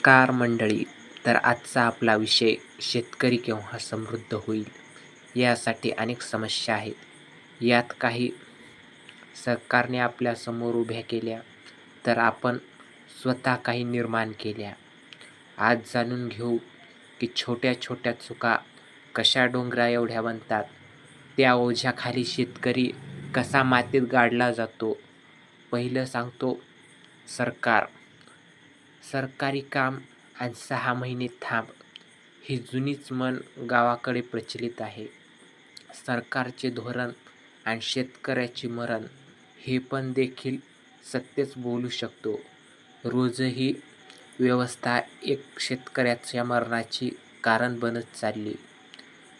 नमस्कार मंडळी. तर आजचा आपला विषय शेतकरी केव्हा समृद्ध होईल यासाठी अनेक समस्या आहेत. यात काही सरकारने आपल्यासमोर उभ्या केल्या तर आपण स्वतः काही निर्माण केल्या. आज जाणून घेऊ की छोट्या छोट्या चुका कशा डोंगरा एवढ्या बनतात त्या ओझ्याखाली शेतकरी कसा मातीत गाडला जातो पहिलं सांगतो सरकार. सरकारी काम आणि सहा महिने थांब ही जुनीच मन गावाकडे प्रचलित आहे. सरकारचे धोरण आणि शेतकऱ्याचे मरण हे पण देखील सत्यच बोलू शकतो. रोजही व्यवस्था एक शेतकऱ्याच्या मरणाची कारण बनत चालली.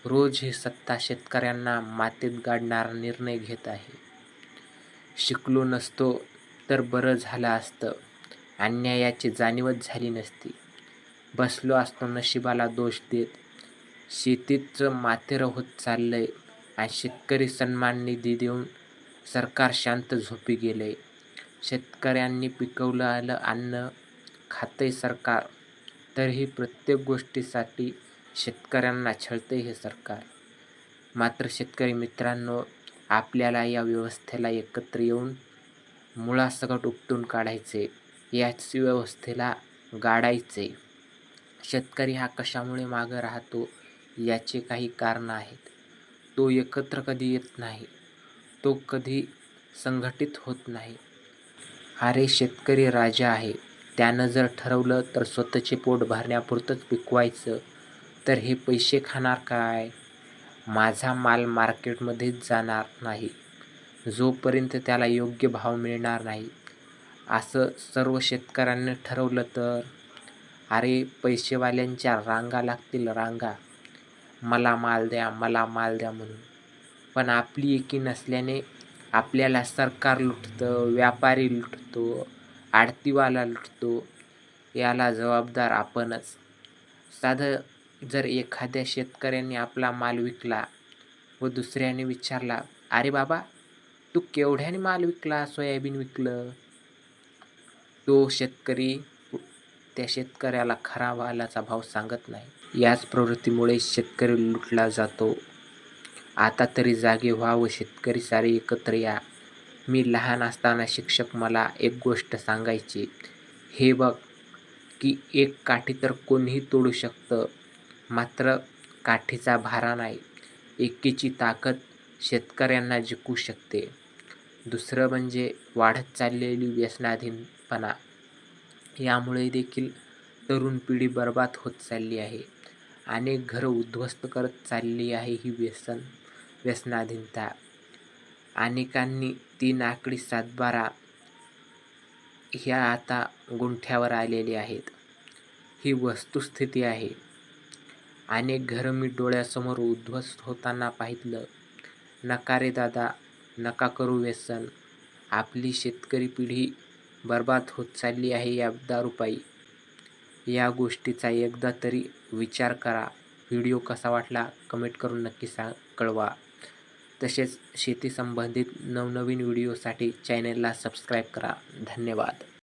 रोज ही सत्ता शेतकऱ्यांना मातीत गाडणारा निर्णय घेत आहे. शिकलो नसतो तर बरं झालं असतं. अन्यायाची जाणीवच झाली नसती. बसलो असतो नशिबाला दोष देत. शेतीचं माथेर होत चाललंय आणि शेतकरी सन्मान निधी देऊन सरकार शांत झोपी गेले शेतकऱ्यांनी पिकवलं आलं अन्न खातंय सरकार. तरीही प्रत्येक गोष्टीसाठी शेतकऱ्यांना छळते हे सरकार. मात्र शेतकरी मित्रांनो आपल्याला या व्यवस्थेला एकत्र येऊन मुळासकट उपटून काढायचे याच व्यवस्थेला गाडायचे. शेतकरी हा कशामुळे मागं राहतो याचे काही कारणं आहेत. तो एकत्र कधी येत नाही तो कधी संघटित होत नाही. अरे शेतकरी राजा आहे त्यानं जर ठरवलं तर स्वतःचे पोट भरण्यापुरतंच पिकवायचं. तर हे पैसे खाणार काय? माझा माल मार्केटमध्येच जाणार नाही. जोपर्यंत त्याला योग्य भाव मिळणार नाही असं सर्व शेतकऱ्यांनी ठरवलं तर अरे पैसेवाल्यांच्या रांगा लागतील रांगा. मला माल द्या मला माल द्या म्हणून. पण आपली एकी नसल्याने आपल्याला सरकार लुटतं व्यापारी लुटतो आडतीवाला लुटतो याला जबाबदार आपणच. साधं जर एखाद्या शेतकऱ्याने आपला माल विकला व दुसऱ्याने विचारला अरे बाबा तू केवढ्याने माल विकला सोयाबीन विकलं? तो शेतकरी त्या शेतकऱ्याला खरा मालाचा भाव सांगत नाही. याच प्रवृत्तीमुळे शेतकरी लुटला जातो. आता तरी जागे व्हावं शेतकरी सारे एकत्र या. मी लहान असताना शिक्षक मला एक गोष्ट सांगायची. हे बघ की एक काठी तर कोणीही तोडू शकतं मात्र काठीचा भारा नाही. एकीची ताकद शेतकऱ्यांना जिंकू शकते. दुसरं म्हणजे वाढत चाललेली व्यसनाधीनपणा. यामुळे देखील तरुण पिढी बर्बाद होत चालली आहे. अनेक घरं उद्ध्वस्त करत चालली आहे ही व्यसन व्यसनाधीनता. अनेकांनी तीन आकडी सातबारा ह्या आता गुंठ्यावर आलेले आहेत. ही वस्तुस्थिती आहे. अनेक घरं मी डोळ्यासमोर उद्ध्वस्त होताना पाहितलं नकारे दादा नका करू व्यसन. आपली शेतकरी पिढी बर्बाद होत चालली आहे या दारूपायी. या गोष्टीचा एकदा तरी विचार करा. व्हिडिओ कसा वाटला कमेंट करून नक्की सांग कळवा. तसेच शेती संबंधित नवनवीन व्हिडिओसाठी चॅनलला सबस्क्राईब करा. धन्यवाद.